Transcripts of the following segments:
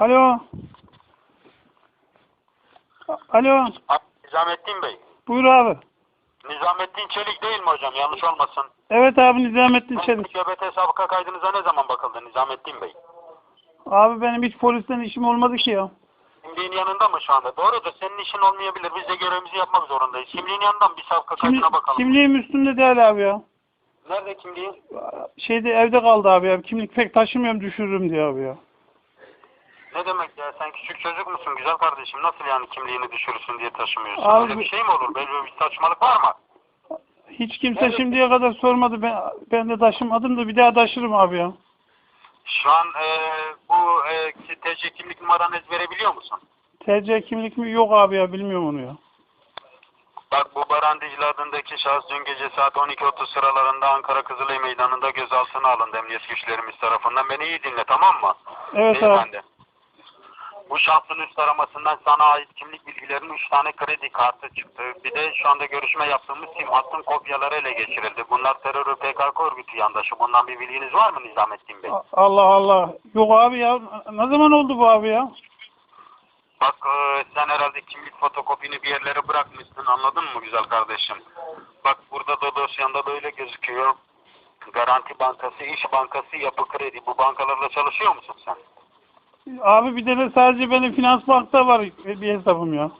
Alo. Alo. Nizamettin Bey. Buyur abi. Nizamettin Çelik değil mi hocam? Yanlış olmasın. Evet abi Nizamettin Çelik. GBT sabıka kaydınıza ne zaman bakıldı Nizamettin Bey? Abi benim hiç polisten işim olmadı ki ya. Kimliğin yanında mı şu anda? Doğrudur. Senin işin olmayabilir. Biz de görevimizi yapmak zorundayız. Kimliğin yanından bir sabıka Kimli, kaydına bakalım. kimliğim üstümde değil abi ya. Nerede kimliğin? Şeyde evde kaldı abi ya. Kimlik pek taşımıyorum düşürürüm diye abi ya. Ne demek ya? Sen küçük çocuk musun güzel kardeşim? Nasıl yani kimliğini düşürürsün diye taşımıyorsun? Abi Öyle bir şey mi olur? Böyle bir saçmalık var mı? Hiç kimse şimdiye kadar sormadı. Ben, ben de taşımadım da bir daha taşırım abi ya. Şu an e, bu e, TC kimlik numaranı ezberebiliyor musun? TC kimlik mi? Yok abi ya bilmiyorum onu ya. Bak bu Baran Dicle adındaki şahıs dün gece saat 12.30 sıralarında Ankara Kızılay Meydanı'nda gözaltına alındı emniyet güçlerimiz tarafından. Beni iyi dinle tamam mı? Evet abi. Beyefendi. Bu şahsın üst aramasından sana ait kimlik bilgilerinin 3 tane kredi kartı çıktı. Bir de şu anda görüşme yaptığımız sim hattın kopyaları ele geçirildi. Bunlar terör PKK örgütü yandaşı. Bundan bir bilginiz var mı Nizamettin Bey? Allah Allah. Yok abi ya. Ne zaman oldu bu abi ya? Bak e, sen herhalde kimlik fotokopini bir yerlere bırakmışsın anladın mı güzel kardeşim? Bak burada da dosyanda böyle gözüküyor. Garanti Bankası, İş Bankası, Yapı Kredi. Bu bankalarla çalışıyor musun sen? Abi bir de sadece benim finans bankta var bir hesabım ya.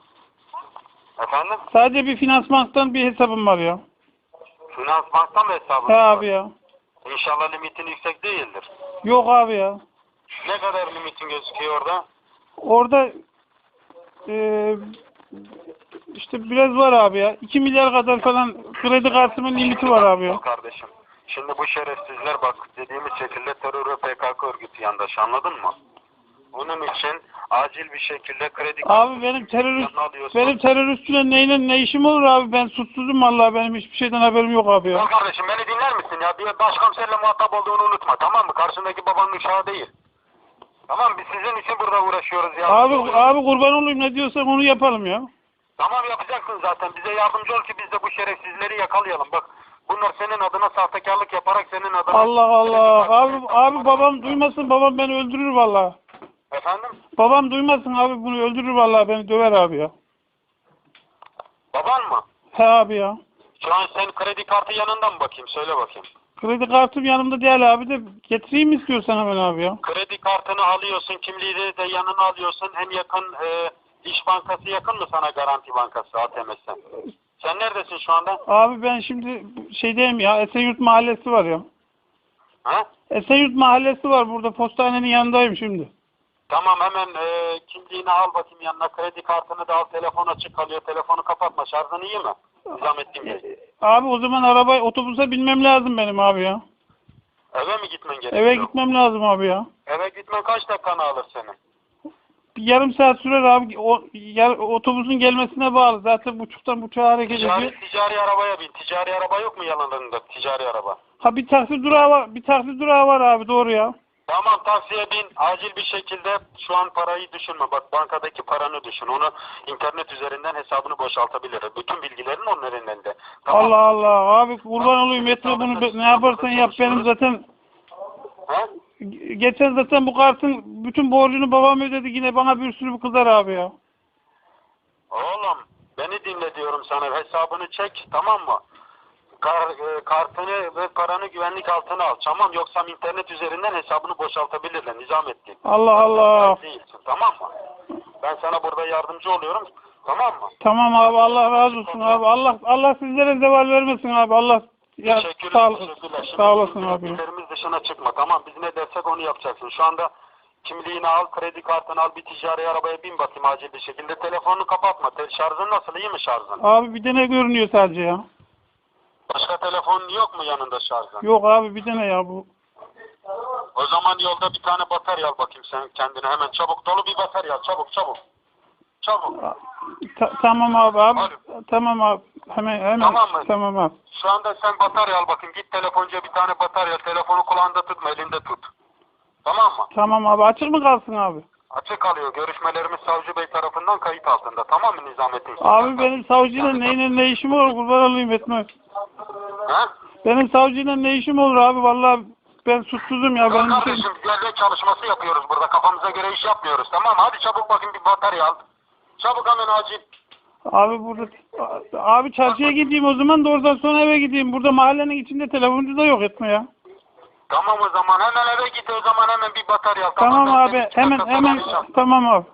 Efendim? Sadece bir finans banktan bir hesabım var ya. Finans Bank'ta mı hesabın? He var? abi ya. İnşallah limitin yüksek değildir. Yok abi ya. Ne kadar limitin gözüküyor orada? Orada eee işte biraz var abi ya. 2 milyar kadar falan kredi kartımın limiti var abi ya. Kardeşim. Şimdi bu şerefsizler bak dediğimiz şekilde terör ve PKK örgütü yandaşı anladın mı? Bunun için acil bir şekilde kredi Abi benim terörist alıyorsun. benim teröristçiyle neyle ne işim olur abi? Ben suçsuzum vallahi benim hiçbir şeyden haberim yok abi Ya ya. kardeşim beni dinler misin ya? Bir başkomiserle muhatap olduğunu unutma tamam mı? Karşındaki babanın uşağı değil. Tamam biz sizin için burada uğraşıyoruz ya. Abi abi kurban olayım ne diyorsan onu yapalım ya. Tamam yapacaksın zaten. Bize yardımcı ol ki biz de bu şerefsizleri yakalayalım. Bak bunlar senin adına sahtekarlık yaparak senin adına... Allah Allah. Abi abi babam duymasın babam beni öldürür vallahi. Efendim? Babam duymasın abi bunu öldürür vallahi beni döver abi ya. Baban mı? He abi ya. Şu an sen kredi kartı yanında mı bakayım? Söyle bakayım. Kredi kartım yanımda değil abi de getireyim mi istiyorsan hemen abi ya. Kredi kartını alıyorsun, kimliğini de yanına alıyorsun. En yakın e, İş Bankası yakın mı sana Garanti Bankası ATM'si? Sen neredesin şu anda? Abi ben şimdi şeydeyim ya Esenyurt Mahallesi var ya. Ha? Esenyurt Mahallesi var burada postanenin yanındayım şimdi. Tamam hemen e, kimliğini al bakayım yanına. Kredi kartını da al. Telefon açık kalıyor. Telefonu kapatma. Şarjın iyi mi? Nizamettin Bey. Abi o zaman araba otobüse binmem lazım benim abi ya. Eve mi gitmen gerekiyor? Eve gitmem lazım abi ya. Eve gitmen kaç dakikanı alır senin? Bir yarım saat sürer abi. O, yer, otobüsün gelmesine bağlı. Zaten buçuktan buçuğa hareket ediyor. Ticari, ticari arabaya bin. Ticari araba yok mu yanlarında? Ticari araba. Ha bir taksi durağı var. Bir taksi durağı var abi doğru ya. Tamam taksiye bin. Acil bir şekilde şu an parayı düşünme. Bak bankadaki paranı düşün. Onu internet üzerinden hesabını boşaltabilir. Bütün bilgilerin onların elinde. Tamam. Allah Allah. Abi kurban olayım yeter bunu be- ne yaparsan yap benim zaten Ha? Ge- Geçen zaten bu kartın bütün borcunu babam ödedi yine bana bir sürü kızar abi ya. Oğlum beni dinle diyorum sana. Hesabını çek tamam mı? Kar, e, kartını ve paranı güvenlik altına al. Tamam yoksa internet üzerinden hesabını boşaltabilirler. Nizamettin. Allah Allah. Sen Değilsin, tamam mı? Ben sana burada yardımcı oluyorum. Tamam mı? Tamam abi Allah razı olsun abi. Allah Allah sizlere zeval vermesin abi. Allah ya Teşekkürler, sağ, teşekkürler. Şimdi sağ olasın abi. bilgilerimiz dışına çıkma. Tamam biz ne dersek onu yapacaksın. Şu anda kimliğini al, kredi kartını al, bir ticari arabaya bin bakayım acil bir şekilde. Telefonunu kapatma. Şarjın nasıl? İyi mi şarjın? Abi bir tane görünüyor sadece ya. Başka telefonun yok mu yanında şarjın? Yok abi bir tane ya bu. O zaman yolda bir tane batarya al bakayım sen kendine. Hemen çabuk dolu bir batarya al. Çabuk çabuk. Çabuk. Ta- tamam abi abi. Alo. Tamam abi. Hemen hemen. Tamam mı? Tamam abi. Şu anda sen batarya al bakayım. Git telefoncuya bir tane batarya. Telefonu kulağında tutma elinde tut. Tamam mı? Tamam abi. Açık mı kalsın abi? Açık kalıyor. Görüşmelerimiz Savcı Bey tarafından kayıt altında. Tamam mı Nizamettin? Abi benim savcıyla neyle ne işim olur kurban olayım etmez. Ha? Benim savcıyla ne işim olur abi vallahi ben suçsuzum ya. Ben kardeşim devlet çalışması yapıyoruz burada. Kafamıza göre iş yapmıyoruz. Tamam? Hadi çabuk bakayım bir batarya al. Çabuk hemen acil. Abi burada abi çarşıya gideyim o zaman da oradan sonra eve gideyim. Burada mahallenin içinde telefoncu da yok etme ya. Tamam o zaman hemen eve git o zaman hemen bir batarya al. Tamam ben abi hemen hemen tamam abi.